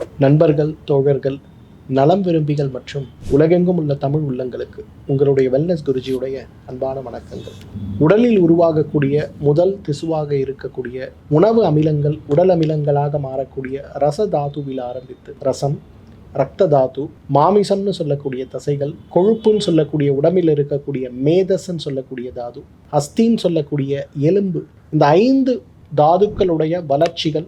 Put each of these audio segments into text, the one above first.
நண்பர்கள் தோழர்கள் நலம் விரும்பிகள் மற்றும் உலகெங்கும் உள்ள தமிழ் உள்ளங்களுக்கு உங்களுடைய வெல்னஸ் குருஜியுடைய அன்பான வணக்கங்கள். உடலில் உருவாகக்கூடிய முதல் திசுவாக இருக்கக்கூடிய உணவு அமிலங்கள் உடல் அமிலங்களாக மாறக்கூடிய ரச தாதுவில் ஆரம்பித்து ரசம் ரத்த தாது மாமிசம்னு சொல்லக்கூடிய தசைகள் கொழுப்புன்னு சொல்லக்கூடிய உடம்பில் இருக்கக்கூடிய மேதஸ்ன்னு சொல்லக்கூடிய தாது அஸ்தின்னு சொல்லக்கூடிய எலும்பு இந்த ஐந்து தாதுக்களுடைய வளர்ச்சிகள்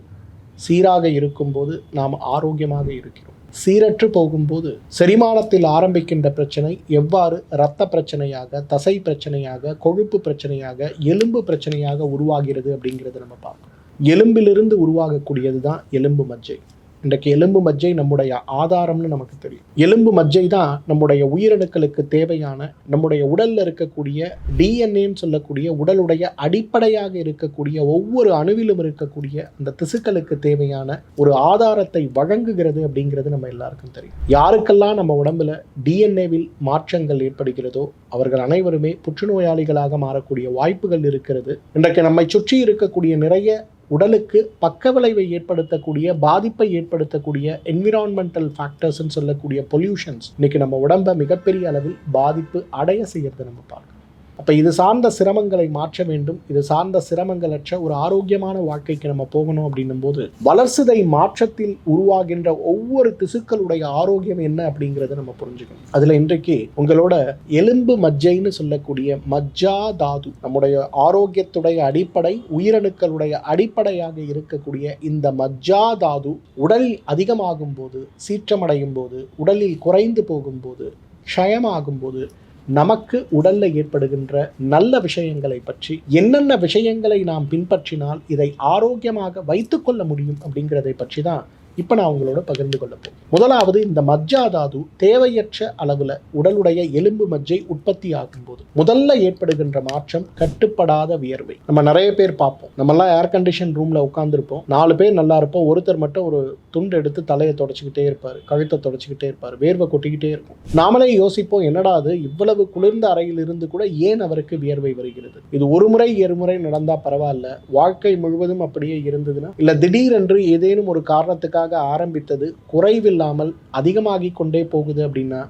சீராக இருக்கும்போது நாம் ஆரோக்கியமாக இருக்கிறோம். சீரற்று போகும்போது செரிமானத்தில் ஆரம்பிக்கின்ற பிரச்சனை எவ்வாறு இரத்த பிரச்சனையாக தசை பிரச்சனையாக கொழுப்பு பிரச்சனையாக எலும்பு பிரச்சனையாக உருவாகிறது அப்படிங்கிறத நம்ம பார்க்கணும் எலும்பிலிருந்து உருவாகக்கூடியது தான் எலும்பு மஜ்ஜை. இன்றைக்கு எலும்பு மஜ்ஜை நம்முடைய ஆதாரம்னு நமக்கு தெரியும். எலும்பு மஜ்ஜை தான் நம்முடைய உயிரணுக்களுக்கு தேவையான நம்முடைய உடலில் இருக்கக்கூடிய டிஎன்ஏன்னு சொல்லக்கூடிய உடலுடைய அடிப்படையாக இருக்கக்கூடிய ஒவ்வொரு அணுவிலும் இருக்கக்கூடிய அந்த திசுக்களுக்கு தேவையான ஒரு ஆதாரத்தை வழங்குகிறது அப்படிங்கிறது நம்ம எல்லாருக்கும் தெரியும். யாருக்கெல்லாம் நம்ம உடம்புல டிஎன்ஏவில் மாற்றங்கள் ஏற்படுகிறதோ அவர்கள் அனைவருமே புற்றுநோயாளிகளாக மாறக்கூடிய வாய்ப்புகள் இருக்கிறது. இன்றைக்கு நம்மை சுற்றி இருக்கக்கூடிய நிறைய உடலுக்கு பக்க விளைவை ஏற்படுத்தக்கூடிய பாதிப்பை ஏற்படுத்தக்கூடிய என்விரான்மெண்டல் ஃபேக்டர்ஸ்ன்னு சொல்லக்கூடிய பொல்யூஷன்ஸ் இன்னைக்கு நம்ம உடம்பை மிகப்பெரிய அளவில் பாதிப்பு அடைய செய்யறதை நம்ம பார்க்கணும். அப்போ இது சார்ந்த சிரமங்களை மாற்ற வேண்டும். இது சார்ந்த சிரமங்களற்ற ஒரு ஆரோக்கியமான வாழ்க்கைக்கு நம்ம போகணும் அப்படின்னும் போது வளர்சிதை மாற்றத்தில் உருவாகின்ற ஒவ்வொரு திசுக்களுடைய ஆரோக்கியம் என்ன அப்படிங்கிறத நம்ம புரிஞ்சுக்கணும். அதில் இன்றைக்கு உங்களோட எலும்பு மஜ்ஜைன்னு சொல்லக்கூடிய மஜ்ஜா தாது நம்முடைய ஆரோக்கியத்துடைய அடிப்படை உயிரணுக்களுடைய அடிப்படையாக இருக்கக்கூடிய இந்த மஜ்ஜா தாது உடலில் அதிகமாகும் போது சீற்றமடையும் போது உடலில் குறைந்து போகும்போது க்ஷயமாகும் போது நமக்கு உடல்ல ஏற்படுகின்ற நல்ல விஷயங்களை பற்றி என்னென்ன விஷயங்களை நாம் பின்பற்றினால் இதை ஆரோக்கியமாக வைத்துக்கொள்ள முடியும் அப்படிங்கிறதை பற்றி தான் இப்போ நான் உங்களோட பகிர்ந்து கொள்ள போகிறேன் முதலாவது இந்த மஜ்ஜா தாது தேவையற்ற அளவில் உடலுடைய எலும்பு மஜ்ஜை உற்பத்தி ஆகும்போது முதல்ல ஏற்படுகின்ற மாற்றம் கட்டுப்படாத வியர்வை. நம்ம நிறைய பேர் பார்ப்போம். நம்மலாம் ஏர் கண்டிஷன் ரூமில் உட்காந்துருப்போம் நாலு பேர் நல்லா இருப்போம். ஒருத்தர் மட்டும் ஒரு துண்டு எடுத்து தலையை தொடச்சிக்கிட்டே இருப்பார். கழுத்தை தொடச்சிக்கிட்டே இருப்பார். வேர்வை கொட்டிக்கிட்டே இருக்கும். நாமளே யோசிப்போம் என்னடா அது? இவ்வளவு குளிர்ந்த அறையில் இருந்து கூட ஏன் அவருக்கு வியர்வை வருகிறது? இது ஒரு முறை இருமுறை நடந்தால் பரவாயில்ல. வாழ்க்கை முழுவதும் அப்படியே இருந்ததுன்னா? இல்லை திடீரென்று ஏதேனும் ஒரு காரணத்துக்காக ஆரம்பித்தது குறைவில்லாமல் அதிகமாகிக் கொண்டே போகுது அப்படின்னா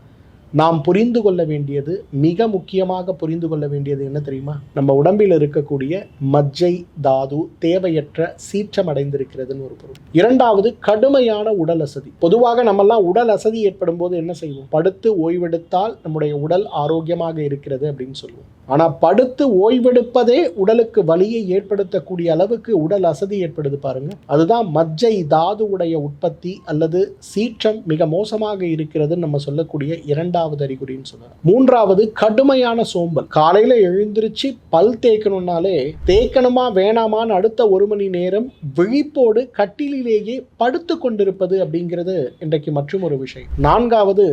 நாம் புரிந்து கொள்ள வேண்டியது மிக முக்கியமாக புரிந்து கொள்ள வேண்டியது என்ன தெரியுமா? நம்ம உடம்பில் இருக்கக்கூடிய மஜ்ஜை தாது தேவையற்ற சீற்றம் அடைந்திருக்கிறதுன்னு ஒரு பொருள். இரண்டாவது கடுமையான உடல் அசதி. பொதுவாக நம்மெல்லாம் உடல் அசதி ஏற்படும் போது என்ன செய்வோம்? படுத்து ஓய்வெடுத்தால் நம்முடைய உடல் ஆரோக்கியமாக இருக்கிறது அப்படின்னு சொல்லுவோம். ஆனால் படுத்து ஓய்வெடுப்பதே உடலுக்கு வலியை ஏற்படுத்தக்கூடிய அளவுக்கு உடல் அசதி ஏற்படுது பாருங்க. அதுதான் மஜ்ஜை தாதுவுடைய உற்பத்தி அல்லது சீற்றம் மிக மோசமாக இருக்கிறதுன்னு நம்ம சொல்லக்கூடிய இரண்டாவது அறிகுறின்னு சொல்லலாம். மூன்றாவது கடுமையான சோம்பல். காலையில எழுந்திருச்சு பல் தேய்க்கணும்னாலே தேய்க்கணுமா வேணாமான்னு அடுத்த ஒரு மணி நேரம் விழிப்போடு கட்டிலிலேயே படுத்து கொண்டிருப்பது அப்படிங்கிறது இன்றைக்கு மற்றும் ஒரு விஷயம். நான்காவது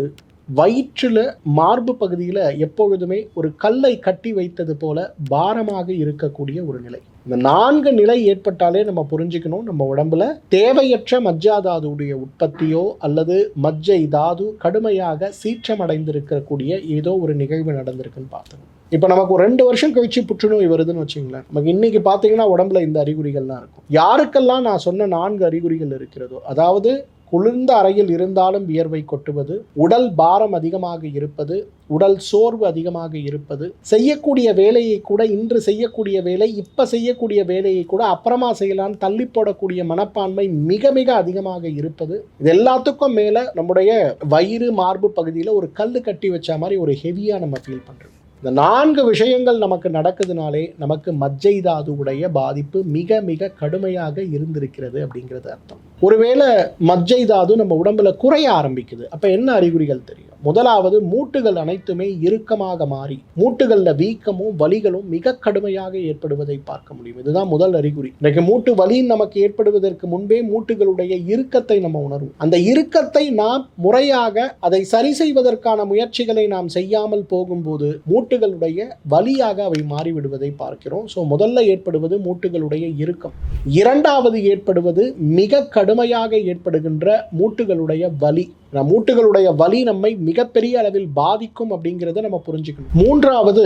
வயிற்றில் மார்பு பகுதியில் எப்பொழுதுமே ஒரு கல்லை கட்டி வைத்தது போல பாரமாக இருக்கக்கூடிய ஒரு நிலை. இந்த நான்கு நிலை ஏற்பட்டாலே நம்ம புரிஞ்சுக்கணும் நம்ம உடம்புல தேவையற்ற மஜ்ஜா தாதுடைய உற்பத்தியோ அல்லது மஜ்ஜை தாது கடுமையாக சீற்றமடைந்திருக்கக்கூடிய ஏதோ ஒரு நிகழ்வு நடந்திருக்குன்னு பார்த்தோம். இப்போ நமக்கு ஒரு ரெண்டு வருஷம் கழிச்சு புற்றுநோய் வருதுன்னு வச்சுங்களேன். நமக்கு இன்னைக்கு பார்த்தீங்கன்னா உடம்புல இந்த அறிகுறிகள்லாம் இருக்கும். யாருக்கெல்லாம் நான் சொன்ன நான்கு அறிகுறிகள் இருக்கிறதோ அதாவது குளிர்ந்த அறையில் இருந்தாலும் வியர்வை கொட்டுவது உடல் பாரம் அதிகமாக இருப்பது உடல் சோர்வு அதிகமாக இருப்பது செய்யக்கூடிய வேலையை கூட இன்று செய்யக்கூடிய வேலை இப்போ செய்யக்கூடிய வேலையை கூட அப்புறமா செய்யலாம்னு தள்ளி போடக்கூடிய மனப்பான்மை மிக மிக அதிகமாக இருப்பது. இது எல்லாத்துக்கும் மேலே நம்முடைய வயிறு மார்பு பகுதியில் ஒரு கல் கட்டி வச்ச மாதிரி ஒரு ஹெவியாக நம்ம ஃபீல் பண்ணுறோம் இந்த நான்கு விஷயங்கள் நமக்கு நடக்குதுனாலே நமக்கு மஜ்ஜை தாதுவுடைய பாதிப்பு மிக மிக கடுமையாக இருந்திருக்கிறது அப்படிங்கிறது அர்த்தம். ஒருவேளை மஜ்ஜை தாது நம்ம உடம்புல குறைய ஆரம்பிக்குது. அப்போ என்ன அறிகுறிகள் தெரியும்? முதலாவது மூட்டுகள் அனைத்துமே இறுக்கமாக மாறி மூட்டுகளில் வீக்கமும் வலிகளும் மிக கடுமையாக ஏற்படுவதை பார்க்க முடியும். இதுதான் முதல் அறிகுறி. இன்றைக்கு மூட்டு வலி நமக்கு ஏற்படுவதற்கு முன்பே மூட்டுகளுடைய இறுக்கத்தை நம்ம உணர்வோம். அந்த இறுக்கத்தை நாம் முறையாக அதை சரி செய்வதற்கான முயற்சிகளை நாம் செய்யாமல் போகும்போது மூட்டு மூட்டுகளுடைய வலியாக அவை மாறிவிடுவதை பார்க்கிறோம். ஸோ முதல்ல ஏற்படுவது மூட்டுகளுடைய இறுக்கம். இரண்டாவது ஏற்படுவது மிக கடுமையாக ஏற்படுகின்ற மூட்டுகளுடைய வலி. மூட்டுகளுடைய வலி நம்மை மிகப்பெரிய அளவில் பாதிக்கும் அப்படிங்கிறத நம்ம புரிஞ்சுக்கணும். மூன்றாவது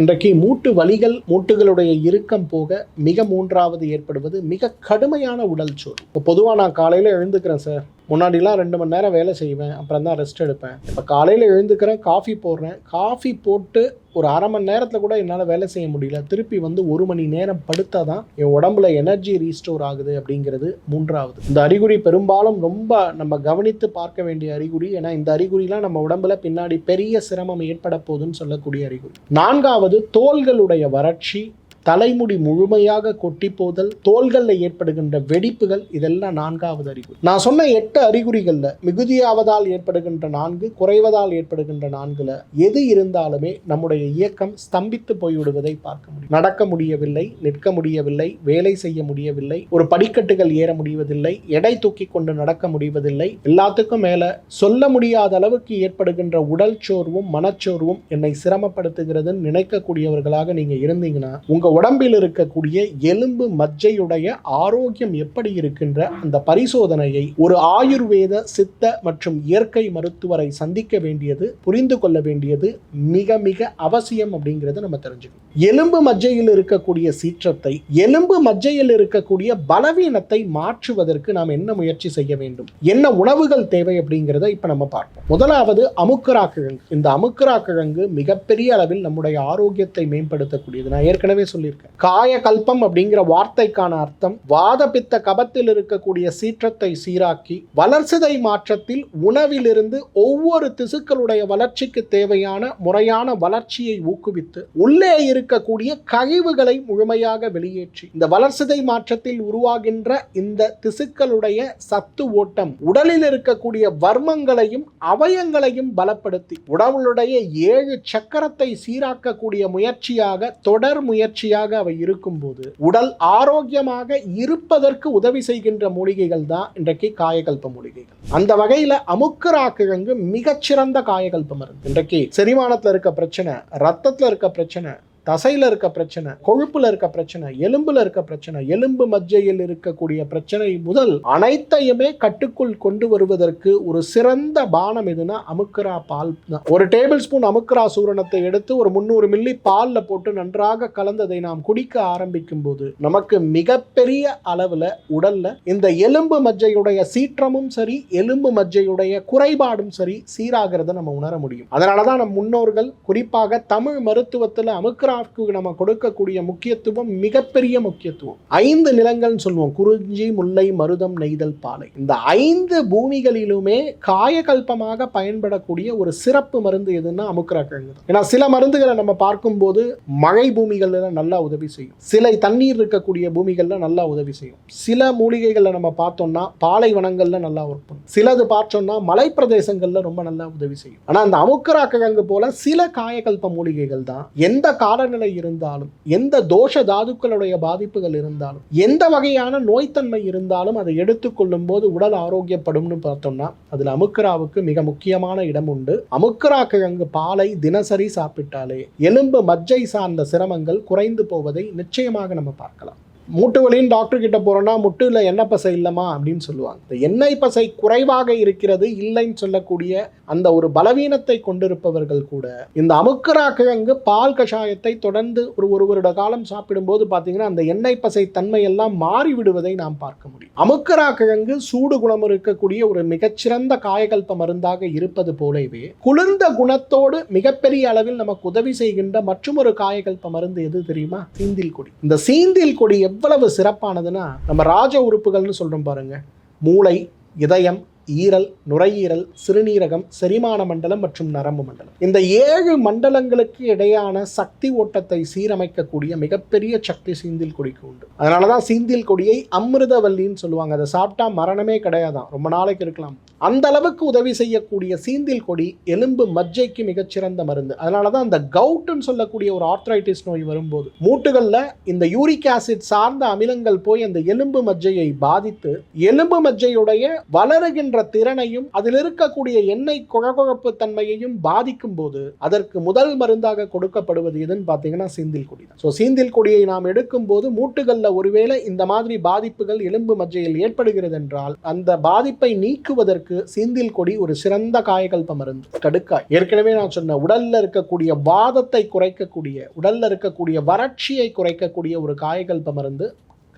இன்றைக்கு மூட்டு வலிகள் மூட்டுகளுடைய இறுக்கம் போக மிக மூன்றாவது ஏற்படுவது மிக கடுமையான உடல் சோறு இப்போ பொதுவாக நான் காலையில் எழுந்துக்கிறேன் சார். முன்னாடிலாம் ரெண்டு மணி நேரம் வேலை செய்வேன். அப்புறம் தான் ரெஸ்ட் எடுப்பேன். இப்போ காலையில் எழுந்துக்கிறேன் காஃபி போடுறேன். காஃபி போட்டு ஒரு அரை மணி நேரத்தில் கூட என்னால் வேலை செய்ய முடியல. திருப்பி வந்து ஒரு மணி நேரம் படுத்தால் தான் என் உடம்புல எனர்ஜி ரீஸ்டோர் ஆகுது அப்படிங்கிறது மூன்றாவது. இந்த அறிகுறி பெரும்பாலும் ரொம்ப நம்ம கவனித்து பார்க்க வேண்டிய அறிகுறி. ஏன்னா இந்த அறிகுறிலாம் நம்ம உடம்புல பின்னாடி பெரிய சிரமம் ஏற்பட போகுதுன்னு சொல்லக்கூடிய அறிகுறி. நான்காவது தோள்களுடைய வறட்சி தலைமுடி முழுமையாக கொட்டி போதல் தோள்களில் ஏற்படுகின்ற வெடிப்புகள் இதெல்லாம் நான்காவது அறிகுறி. நான் சொன்ன எட்டு அறிகுறிகளில் மிகுதியாவதால் ஏற்படுகின்ற நான்கு குறைவதால் ஏற்படுகின்ற நான்குல எது இருந்தாலுமே நம்முடைய இயக்கம் ஸ்தம்பித்து போய்விடுவதை பார்க்க முடியும். நடக்க முடியவில்லை நிற்க முடியவில்லை வேலை செய்ய முடியவில்லை ஒரு படிக்கட்டுகள் ஏற முடிவதில்லை எடை தூக்கி கொண்டு நடக்க முடிவதில்லை எல்லாத்துக்கும் மேல சொல்ல முடியாத அளவுக்கு ஏற்படுகின்ற உடல் சோர்வும் மனச்சோர்வும் என்னை சிரமப்படுத்துகிறதுன்னு நினைக்கக்கூடியவர்களாக நீங்க இருந்தீங்கன்னா உங்க உடம்பில் இருக்கக்கூடிய எலும்பு மஜ்ஜையுடைய ஆரோக்கியம் எப்படி இருக்கின்ற அந்த பரிசோதனையை ஒரு ஆயுர்வேத சித்த மற்றும் இயற்கை மருத்துவரை சந்திக்க வேண்டியது புரிந்து கொள்ள வேண்டியது மிக மிக அவசியம் அப்படிங்கிறத நம்ம தெரிஞ்சுக்கணும். எலும்பு மஜ்ஜையில் இருக்கக்கூடிய சீற்றத்தை எலும்பு மஜ்ஜையில் இருக்கக்கூடிய பலவீனத்தை மாற்றுவதற்கு நாம் என்ன முயற்சி செய்ய வேண்டும்? என்ன உணவுகள் தேவை அப்படிங்கிறத இப்ப நம்ம பார்ப்போம். முதலாவது அமுக்கரா கிழங்கு இந்த அமுக்கரா கிழங்கு மிகப்பெரிய அளவில் நம்முடைய ஆரோக்கியத்தை மேம்படுத்தக்கூடியது. நான் ஏற்கனவே சொல்லியிருக்கேன் காய கல்பம் அப்படிங்கிற வார்த்தைக்கான அர்த்தம் வாத பித்த கபத்தில் இருக்கக்கூடிய சீற்றத்தை சீராக்கி வளர்சிதை மாற்றத்தில் உணவிலிருந்து ஒவ்வொரு திசுக்களுடைய வளர்ச்சிக்கு தேவையான முறையான வளர்ச்சியை ஊக்குவித்து உள்ளே இருக்கக்கூடிய கழிவுகளை முழுமையாக வெளியேற்றி இந்த வளர்சிதை மாற்றத்தில் உருவாகின்ற இந்த திசுக்களுடைய சத்து ஓட்டம் உடலில் இருக்கக்கூடிய வர்மங்களையும் அவயங்களையும் பலப்படுத்தி உடவுளுடைய ஏழு சக்கரத்தை சீராக்கக்கூடிய முயற்சியாக தொடர் முயற்சி முயற்சியாக அவை இருக்கும்போது உடல் ஆரோக்கியமாக இருப்பதற்கு உதவி செய்கின்ற மூலிகைகள் தான் இன்றைக்கு காயகல்ப மூலிகைகள். அந்த வகையில அமுக்கரா கிழங்கு மிகச்சிறந்த காயகல்ப மருந்து. இன்றைக்கு செரிமானத்தில் இருக்க பிரச்சனை ரத்தத்தில் இருக்க பிரச்சனை தசையில் இருக்க பிரச்சனை கொழுப்பில் இருக்க பிரச்சனை எலும்பில் இருக்க பிரச்சனை எலும்பு மஜ்ஜையில் இருக்கக்கூடிய பிரச்சனை முதல் அனைத்தையுமே கட்டுக்குள் கொண்டு வருவதற்கு ஒரு சிறந்த பானம் எதுனா அமுக்கரா பால் தான். ஒரு டேபிள் ஸ்பூன் அமுக்கரா சூரணத்தை எடுத்து ஒரு முந்நூறு மில்லி பாலில் போட்டு நன்றாக கலந்ததை நாம் குடிக்க ஆரம்பிக்கும் போது நமக்கு மிகப்பெரிய அளவில் உடல்ல இந்த எலும்பு மஜ்ஜையுடைய சீற்றமும் சரி எலும்பு மஜ்ஜையுடைய குறைபாடும் சரி சீராகிறத நம்ம உணர முடியும். அதனாலதான் நம் முன்னோர்கள் குறிப்பாக தமிழ் மருத்துவத்தில் அமுக்கரா அமுக்கராவுக்கு நம்ம கொடுக்கக்கூடிய முக்கியத்துவம் மிகப்பெரிய முக்கியத்துவம். ஐந்து நிலங்கள்னு சொல்லுவோம். குறிஞ்சி முல்லை மருதம் நெய்தல் பாலை. இந்த ஐந்து பூமிகளிலுமே காயகல்பமாக பயன்படக்கூடிய ஒரு சிறப்பு மருந்து எதுன்னா அமுக்கரா கிழங்கு தான். ஏன்னா சில மருந்துகளை நம்ம பார்க்கும்போது மழை பூமிகள்ல நல்லா உதவி செய்யும். சில தண்ணீர் இருக்கக்கூடிய பூமிகள்ல நல்லா உதவி செய்யும். சில மூலிகைகளை நம்ம பார்த்தோம்னா பாலைவனங்கள்ல நல்லா ஒர்க் பண்ணும். சிலது பார்த்தோம்னா மலை பிரதேசங்களில் ரொம்ப நல்லா உதவி செய்யும். ஆனால் அந்த அமுக்கரா கிழங்கு போல சில காயகல்ப மூலிகைகள் தான் எந்த காலநிலை இருந்தாலும் எந்த தோஷ தாதுக்களுடைய பாதிப்புகள் இருந்தாலும் எந்த வகையான நோய்த்தன்மை இருந்தாலும் அதை எடுத்துக்கொள்ளும் போது உடல் ஆரோக்கியப்படும்னு பார்த்தோம்னா அதில் அமுக்கராவுக்கு மிக முக்கியமான இடம் உண்டு. அமுக்கரா கிழங்கு பாலை தினசரி சாப்பிட்டாலே எலும்பு மஜ்ஜை சார்ந்த சிரமங்கள் குறைந்து போவதை நிச்சயமாக நம்ம பார்க்கலாம். மூட்டு வலின்னு டாக்டர் கிட்ட போகிறோன்னா முட்டில் எண்ணெய் பசை இல்லைம்மா அப்படின்னு சொல்லுவாங்க. இந்த எண்ணெய் பசை குறைவாக இருக்கிறது இல்லைன்னு சொல்லக்கூடிய அந்த ஒரு பலவீனத்தை கொண்டிருப்பவர்கள் கூட இந்த அமுக்கரா கிழங்கு பால் கஷாயத்தை தொடர்ந்து ஒரு ஒரு வருட காலம் சாப்பிடும்போது பார்த்தீங்கன்னா அந்த எண்ணெய் பசை தன்மையெல்லாம் மாறிவிடுவதை நாம் பார்க்க முடியும். அமுக்கரா கிழங்கு சூடு குணம் இருக்கக்கூடிய ஒரு மிகச்சிறந்த காயகல்ப மருந்தாக இருப்பது போலவே குளிர்ந்த குணத்தோடு மிகப்பெரிய அளவில் நமக்கு உதவி செய்கின்ற மற்றொரு காயகல்ப மருந்து எது தெரியுமா? சீந்தில் கொடி. இந்த சீந்தில் கொடி எவ்வளவு சிறப்பானதுன்னா நம்ம ராஜ உறுப்புகள்னு சொல்கிறோம் பாருங்க. மூளை இதயம் ஈரல் நுரையீரல் சிறுநீரகம் செரிமான மண்டலம் மற்றும் நரம்பு மண்டலம். இந்த ஏழு மண்டலங்களுக்கு இடையான சக்தி ஓட்டத்தை சீரமைக்கக்கூடிய மிகப்பெரிய சக்தி சீந்தில் கொடிக்கு உண்டு. அதனால தான் சீந்தில் கொடியை அமிர்தவல்லின்னு சொல்லுவாங்க. அதை சாப்பிட்டா மரணமே கிடையாதான். ரொம்ப நாளைக்கு இருக்கலாம். அந்த அளவுக்கு உதவி செய்யக்கூடிய சீந்தில் கொடி எலும்பு மஜ்ஜைக்கு மிகச்சிறந்த மருந்து. அதனால தான் அந்த கவுட்டுன்னு சொல்லக்கூடிய ஒரு ஆர்த்ரைட்டிஸ் நோய் வரும்போது மூட்டுகளில் இந்த யூரிக் ஆசிட் சார்ந்த அமிலங்கள் போய் அந்த எலும்பு மஜ்ஜையை பாதித்து எலும்பு மஜ்ஜையுடைய வளருகின்ற திறனையும் அதில் இருக்கக்கூடிய எண்ணெய் குழகுழப்பு தன்மையையும் பாதிக்கும் போது அதற்கு முதல் மருந்தாக கொடுக்கப்படுவது எதுன்னு பார்த்தீங்கன்னா சீந்தில் கொடி தான். ஸோ சீந்தில் கொடியை நாம் எடுக்கும் போது மூட்டுகளில் ஒருவேளை இந்த மாதிரி பாதிப்புகள் எலும்பு மஜ்ஜையில் ஏற்படுகிறது என்றால் அந்த பாதிப்பை நீக்குவதற்கு சீந்தில் கொடி ஒரு சிறந்த காயகல்ப மருந்து. கடுக்காய் ஏற்கனவே நான் சொன்ன உடல்ல இருக்கக்கூடிய வாதத்தை குறைக்கக்கூடிய உடல்ல இருக்கக்கூடிய வறட்சியை குறைக்கக்கூடிய ஒரு காயகல்ப மருந்து.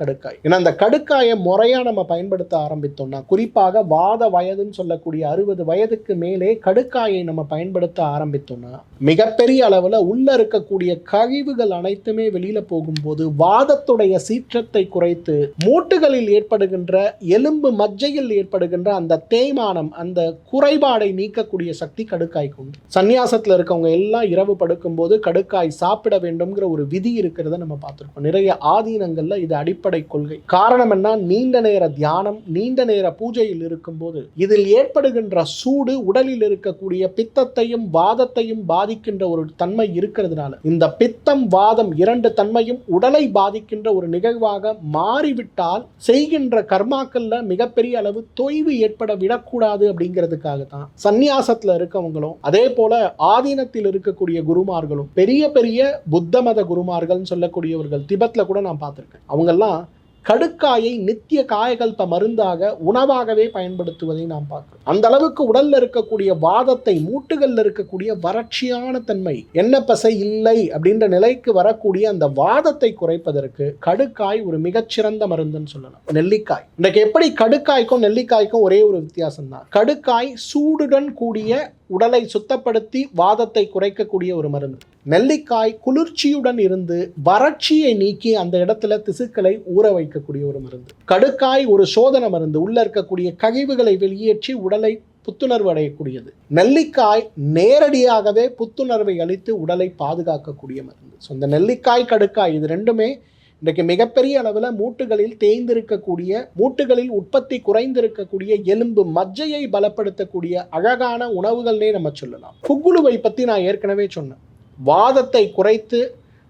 கடுக்காய். ஏன்னா அந்த கடுக்காயை முறையாக நம்ம பயன்படுத்த ஆரம்பித்தோம்னா குறிப்பாக வாத வயதுன்னு சொல்லக்கூடிய அறுபது வயதுக்கு மேலே கடுக்காயை நம்ம பயன்படுத்த ஆரம்பித்தோம்னா மிகப்பெரிய அளவில் உள்ள இருக்கக்கூடிய கழிவுகள் அனைத்துமே வெளியில் போகும்போது வாதத்துடைய சீற்றத்தை குறைத்து மூட்டுகளில் ஏற்படுகின்ற எலும்பு மஜ்ஜையில் ஏற்படுகின்ற அந்த தேய்மானம் அந்த குறைபாடை நீக்கக்கூடிய சக்தி கடுக்காய்க்கு உண்டு. சந்நியாசத்தில் இருக்கவங்க எல்லாம் இரவு படுக்கும்போது கடுக்காய் சாப்பிட வேண்டும்ங்கிற ஒரு விதி இருக்கிறத நம்ம பார்த்துருக்கோம். நிறைய ஆதீனங்களில் இது அடிப்படை கொள்கை. காரணம் என்ன? நீண்ட நேர தியானம் நீண்ட நேர பூஜையில் இருக்கும்போது இதில் ஏற்படுகின்ற சூடு உடலில் இருக்கக்கூடிய பித்தத்தையும் வாதத்தையும் பாதிக்கின்ற ஒரு தன்மை இருக்கிறதுனால இந்த பித்தம் வாதம் இரண்டு தன்மையும் உடலை பாதிக்கின்ற ஒரு நிகழ்வாக மாறிவிட்டால் செய்கின்ற கர்மாக்கள்ல மிகப்பெரிய அளவு தொய்வு ஏற்பட விடக்கூடாது அப்படிங்கிறதுக்காக தான் சந்நியாசத்துல இருக்கவங்களும் அதே போல ஆதீனத்தில் இருக்கக்கூடிய குருமார்களும் பெரிய பெரிய புத்த மத குருமார்கள்னு சொல்லக்கூடியவர்கள் திபெத்ல கூட நான் பார்த்திருக்கேன். அவங்கெல்லாம் கடுக்காயை நித்திய காயகல்ப மருந்தாக உணவாகவே பயன்படுத்துவதை நாம் பார்க்கிறோம். அந்த அளவுக்கு உடல்ல இருக்கக்கூடிய வாதத்தை மூட்டுகள்ல இருக்கக்கூடிய வறட்சியான தன்மை என்ன பசை இல்லை அப்படின்ற நிலைக்கு வரக்கூடிய அந்த வாதத்தை குறைப்பதற்கு கடுக்காய் ஒரு மிகச்சிறந்த மருந்துன்னு சொல்லலாம். நெல்லிக்காய். இன்றைக்கு எப்படி கடுக்காய்க்கும் நெல்லிக்காய்க்கும் ஒரே ஒரு வித்தியாசம் தான் கடுக்காய் சூடுடன் கூடிய உடலை சுத்தப்படுத்தி வாதத்தை குறைக்கக்கூடிய ஒரு மருந்து. நெல்லிக்காய் குளிர்ச்சியுடன் இருந்து வறட்சியை நீக்கி அந்த இடத்துல திசுக்களை ஊற வைக்கக்கூடிய ஒரு மருந்து. கடுக்காய் ஒரு சோதனை மருந்து. உள்ள இருக்கக்கூடிய கழிவுகளை வெளியேற்றி உடலை புத்துணர்வு அடையக்கூடியது. நெல்லிக்காய் நேரடியாகவே புத்துணர்வை அளித்து உடலை பாதுகாக்கக்கூடிய மருந்து. ஸோ இந்த நெல்லிக்காய் கடுக்காய் இது ரெண்டுமே இன்றைக்கு மிகப்பெரிய அளவில் மூட்டுகளில் தேய்ந்திருக்கக்கூடிய மூட்டுகளில் உற்பத்தி குறைந்திருக்கக்கூடிய எலும்பு மஜ்ஜையை பலப்படுத்தக்கூடிய அழகான உணவுகள்னே நம்ம சொல்லலாம். குக்குழுவை பற்றி நான் ஏற்கனவே சொன்னேன். வாதத்தை குறைத்து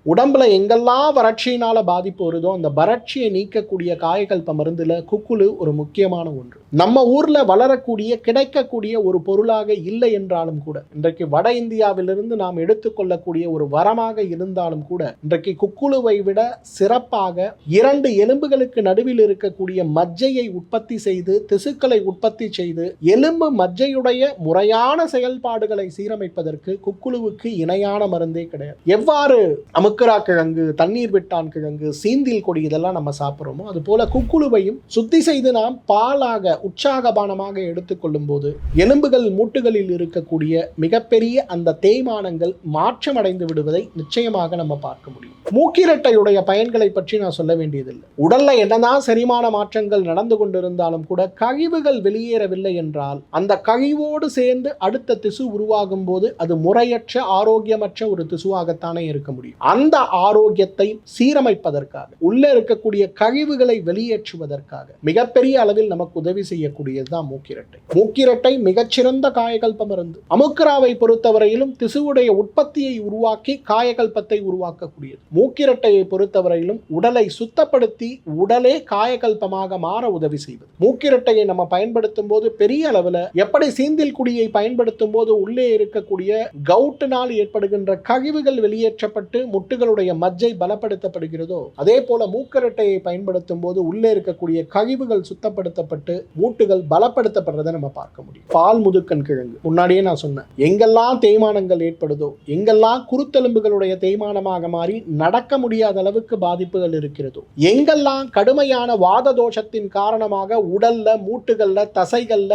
உடம்புல எங்கெல்லாம் வறட்சியினால பாதிப்பு வருதோ அந்த வறட்சியை நீக்கக்கூடிய காயகல்ப மருந்துல குக்குழு ஒரு முக்கியமான ஒன்று. நம்ம ஊர்ல வளரக்கூடிய கிடைக்கக்கூடிய ஒரு பொருளாக இல்லை என்றாலும் கூட இன்றைக்கு வட இந்தியாவிலிருந்து நாம் எடுத்துக்கொள்ளக்கூடிய ஒரு வரமாக இருந்தாலும் கூட இன்றைக்கு குக்குழுவை விட சிறப்பாக இரண்டு எலும்புகளுக்கு நடுவில் இருக்கக்கூடிய மஜ்ஜையை உற்பத்தி செய்து திசுக்களை உற்பத்தி செய்து எலும்பு மஜ்ஜையுடைய முறையான செயல்பாடுகளை சீரமைப்பதற்கு குக்குழுவுக்கு இணையான மருந்தே கிடையாது. எவ்வாறு அமுக்கரா கிழங்கு தண்ணீர் விட்டான் கிழங்கு சீந்தில் கொடி இதெல்லாம் நம்ம சாப்பிட்றோமோ அது போல குக்குழுவையும் சுத்தி செய்து நாம் பாலாக உற்சாகபானமாக எடுத்துக்கொள்ளும் போது எலும்புகள் மூட்டுகளில் இருக்கக்கூடிய மிகப்பெரிய அந்த தேய்மானங்கள் மாற்றமடைந்து விடுவதை நிச்சயமாக நம்ம பார்க்க முடியும். மூக்கிரட்டையுடைய பயன்களை பற்றி நான் சொல்ல வேண்டியதில்லை. உடல்ல என்னதான் செரிமான மாற்றங்கள் நடந்து கொண்டிருந்தாலும் கூட கழிவுகள் வெளியேறவில்லை என்றால் அந்த கழிவோடு சேர்ந்து அடுத்த திசு உருவாகும் போது அது முறையற்ற ஆரோக்கியமற்ற ஒரு திசுவாகத்தானே இருக்க முடியும். அந்த ஆரோக்கியத்தை சீரமைப்பதற்காக உள்ள இருக்கக்கூடிய கழிவுகளை வெளியேற்றுவதற்காக மிகப்பெரிய அளவில் நமக்கு உதவி செய்யக்கூடியதுதான் மூக்கிரட்டை. மூக்கிரட்டை மிகச்சிறந்த காயகல்ப மருந்து. அமுக்கராவை பொறுத்தவரையிலும் திசுவுடைய உற்பத்தியை உருவாக்கி காயகல்பத்தை உருவாக்கக்கூடியது. மூக்கிரட்டையை பொறுத்தவரையிலும் உடலை சுத்தப்படுத்தி உடலே காயகல்பமாக மாற உதவி செய்வது. மூக்கிரட்டையை நம்ம பயன்படுத்தும் போது பெரிய அளவில் எப்படி சீந்தில் குடியை பயன்படுத்தும் போது உள்ளே இருக்கக்கூடிய கவுட்டினால் ஏற்படுகின்ற கழிவுகள் வெளியேற்றப்பட்டு மூட்டுகளுடைய மஜ்ஜை பலப்படுத்தப்படுகிறதோ அதே போல மூக்கரட்டையை பயன்படுத்தும் போது உள்ளே இருக்கக்கூடிய கழிவுகள் சுத்தப்படுத்தப்பட்டு மூட்டுகள் பலப்படுத்தப்படுறதை நம்ம பார்க்க முடியும். பால் முதுக்கன் கிழங்கு. முன்னாடியே நான் சொன்னேன். எங்கெல்லாம் தேய்மானங்கள் ஏற்படுதோ எங்கெல்லாம் குருத்தெலும்புகளுடைய தேய்மானமாக மாறி நடக்க முடியாத அளவுக்கு பாதிப்புகள் இருக்கிறதோ எங்கெல்லாம் கடுமையான வாத தோஷத்தின் காரணமாக உடல்ல மூட்டுகள்ல தசைகள்ல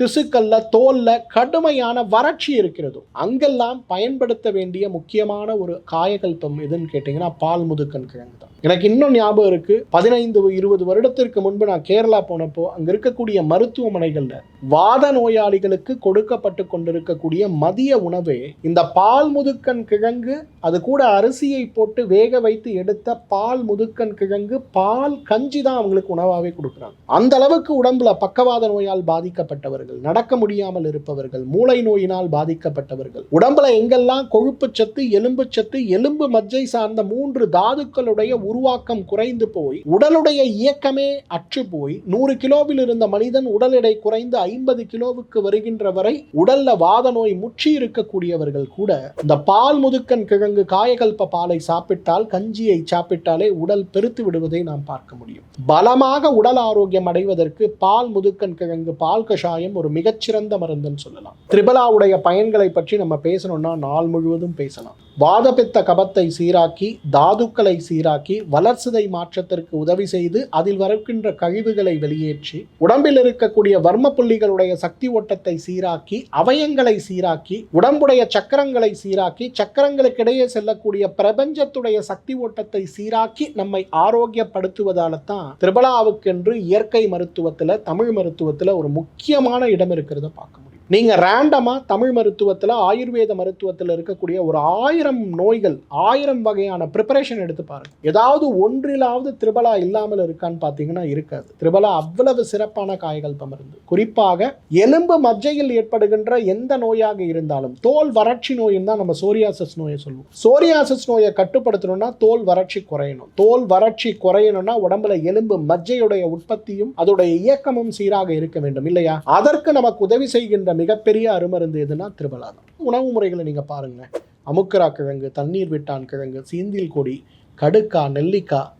திசுக்கல்ல தோல்ல கடுமையான வறட்சி இருக்கிறதோ. அங்கெல்லாம் பயன்படுத்த வேண்டிய முக்கியமான ஒரு காயகல்பம் எதுன்னு கேட்டிங்கன்னா பால் முதுக்கன் கிழங்கு தான். எனக்கு இன்னும் ஞாபகம் இருக்கு. பதினைந்து இருபது வருடத்திற்கு முன்பு நான் கேரளா போனப்போ அங்க இருக்கக்கூடிய மருத்துவமனைகள்ல வாத நோயாளிகளுக்கு கொடுக்கப்பட்டு கொண்டிருக்கக்கூடிய மதிய உணவே இந்த பால் முதுக்கன் கிழங்கு அது கூட அரிசியை போட்டு வேக வைத்து எடுத்த பால் முதுக்கன் கிழங்கு பால் கஞ்சி தான் அவங்களுக்கு உணவாகவே கொடுக்குறாங்க. அந்த அளவுக்கு உடம்புல பக்கவாத நோயால் பாதிக்கப்பட்டவர்கள். நடக்க முடியாமல் இருப்பவர்கள் மூளை நோயினால் பாதிக்கப்பட்டவர்கள். உடம்புல எங்கெல்லாம் கொழுப்பு சத்து எலும்பு சத்து எலும்பு மஜ்ஜை சார்ந்த மூன்று தாதுக்களுடைய உருவாக்கம் குறைந்து போய் உடலுடைய இயக்கமே அற்று போய் நூறு கிலோவில் இருந்த மனிதன் உடல் எடை குறைந்து ஐம்பது கிலோவுக்கு வருகின்ற வரை உடல்ல வாத நோய் முற்றி இருக்கக்கூடியவர்கள் கூட இந்த பால் முதுக்கன் கிழங்கு காயகல்ப பாலை சாப்பிட்டால் கஞ்சியை சாப்பிட்டாலே உடல் பெருத்து விடுவதை நாம் பார்க்க முடியும். பலமாக உடல் ஆரோக்கியம் அடைவதற்கு பால் முதுக்கன் கிழங்கு பால் கஷாயம் ஒரு மிகச்சிறந்த மருந்துன்னு சொல்லலாம். திரிபலாவுடைய பயன்களை பற்றி நம்ம பேசணும்னா நாள் முழுவதும் பேசலாம். வாதபித்த கபத்தை சீராக்கி தாதுக்களை சீராக்கி வளர்சிதை மாற்றத்திற்கு உதவி செய்து அதில் வரக்கின்ற கழிவுகளை வெளியேற்றி உடம்பில் இருக்கக்கூடிய வர்ம புள்ளிகளுடைய சக்தி ஓட்டத்தை சீராக்கி அவயங்களை சீராக்கி உடம்புடைய சக்கரங்களை சீராக்கி சக்கரங்களுக்கிடையே செல்லக்கூடிய பிரபஞ்சத்துடைய சக்தி ஓட்டத்தை சீராக்கி நம்மை ஆரோக்கியப்படுத்துவதால தான் திரிபலாவுக்கென்று இயற்கை மருத்துவத்தில் தமிழ் மருத்துவத்தில் ஒரு முக்கியமான இடம் இருக்கிறத பார்க்க முடியும். நீங்கள் ரேண்டமாக தமிழ் மருத்துவத்தில் ஆயுர்வேத மருத்துவத்தில் இருக்கக்கூடிய ஒரு ஆயிரம் நோய்கள் ஆயிரம் வகையான ப்ரிப்பரேஷன் எடுத்து பாருங்கள் ஏதாவது ஒன்றிலாவது திரிபலா இல்லாமல் இருக்கான்னு பார்த்தீங்கன்னா இருக்காது. திரிபலா அவ்வளவு சிறப்பான காய்கள் மருந்து குறிப்பாக எலும்பு மஜ்ஜையில் ஏற்படுகின்ற எந்த நோயாக இருந்தாலும் தோல் வறட்சி நோயின் தான் நம்ம சோரியாசஸ் நோயை சொல்லுவோம். சோரியாசஸ் நோயை கட்டுப்படுத்தணும்னா தோல் வறட்சி குறையணும். தோல் வறட்சி குறையணும்னா உடம்புல எலும்பு மஜ்ஜையுடைய உற்பத்தியும் அதோடைய இயக்கமும் சீராக இருக்க வேண்டும் இல்லையா? அதற்கு நமக்கு உதவி செய்கின்ற மிகப்பெரிய அருமருந்து எதுனா திருபலா தான் உணவு முறைகளை நீங்கள் பாருங்க அமுக்கரா கிழங்கு தண்ணீர் விட்டான் கிழங்கு சீந்தில் கொடி கடுக்கா நெல்லிக்காய்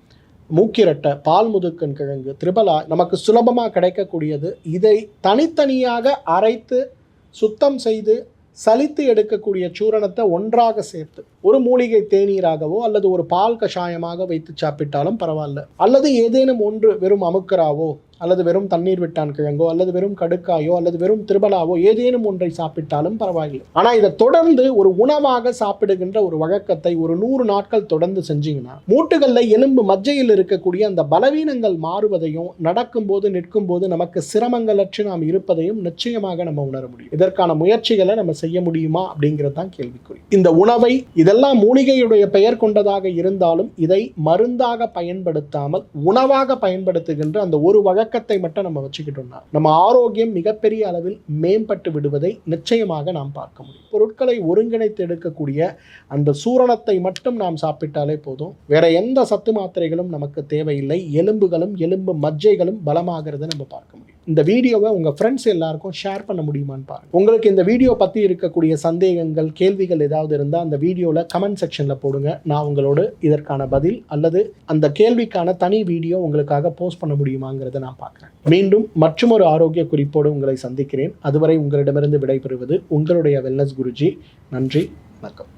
மூக்கிரட்டை பால் முதுக்கன் கிழங்கு திரிபலா நமக்கு சுலபமாக கிடைக்கக்கூடியது. இதை தனித்தனியாக அரைத்து சுத்தம் செய்து சலித்து எடுக்கக்கூடிய சூரணத்தை ஒன்றாக சேர்த்து ஒரு மூலிகை தேநீராகவோ அல்லது ஒரு பால் கஷாயமாக வைத்து சாப்பிட்டாலும் பரவாயில்ல. அல்லது ஏதேனும் ஒன்று வெறும் அமுக்கராவோ அல்லது வெறும் தண்ணீர் விட்டான் கிழங்கோ அல்லது வெறும் கடுக்காயோ அல்லது வெறும் திருபலாவோ ஏதேனும் ஒன்றை சாப்பிட்டாலும் பரவாயில்லை. ஆனால் இதை தொடர்ந்து ஒரு உணவாக சாப்பிடுகின்ற ஒரு வழக்கத்தை ஒரு நூறு நாட்கள் தொடர்ந்து செஞ்சீங்கன்னா மூட்டுகளில் எலும்பு மஜ்ஜையில் இருக்கக்கூடிய அந்த பலவீனங்கள் மாறுவதையும் நடக்கும்போது நிற்கும்போது நமக்கு சிரமங்களற்று நாம் இருப்பதையும் நிச்சயமாக நம்ம உணர முடியும். இதற்கான முயற்சிகளை நம்ம செய்ய முடியுமா அப்படிங்கிறது தான் கேள்விக்குறி. இந்த உணவை இதெல்லாம் மூலிகையுடைய பெயர் கொண்டதாக இருந்தாலும் இதை மருந்தாக பயன்படுத்தாமல் உணவாக பயன்படுத்துகின்ற அந்த ஒரு வழக்கத்தை மட்டும் நம்ம வச்சுக்கிட்டோம்னா நம்ம ஆரோக்கியம் மிகப்பெரிய அளவில் மேம்பட்டு விடுவதை நிச்சயமாக நாம் பார்க்க முடியும். பொருட்களை ஒருங்கிணைத்து எடுக்கக்கூடிய அந்த சூரணத்தை மட்டும் நாம் சாப்பிட்டாலே போதும். வேற எந்த சத்து மாத்திரைகளும் நமக்கு தேவையில்லை. எலும்புகளும் எலும்பு மஜ்ஜைகளும் பலமாகிறத நம்ம பார்க்க முடியும். இந்த வீடியோவை உங்கள் ஃப்ரெண்ட்ஸ் எல்லாருக்கும் ஷேர் பண்ண முடியுமான்னு பாருங்க. உங்களுக்கு இந்த வீடியோ பற்றி இருக்கக்கூடிய சந்தேகங்கள் கேள்விகள் ஏதாவது இருந்தால் அந்த வீடியோவில் கமெண்ட் செக்ஷனில் போடுங்க. நான் உங்களோட இதற்கான பதில் அல்லது அந்த கேள்விக்கான தனி வீடியோ உங்களுக்காக போஸ்ட் பண்ண முடியுமாங்கிறத நான் பார்க்குறேன். மீண்டும் மற்றொரு ஆரோக்கிய குறிப்போடு உங்களை சந்திக்கிறேன். அதுவரை உங்களிடமிருந்து விடைபெறுவது உங்களுடைய வெல்னஸ் குருஜி. நன்றி வணக்கம்.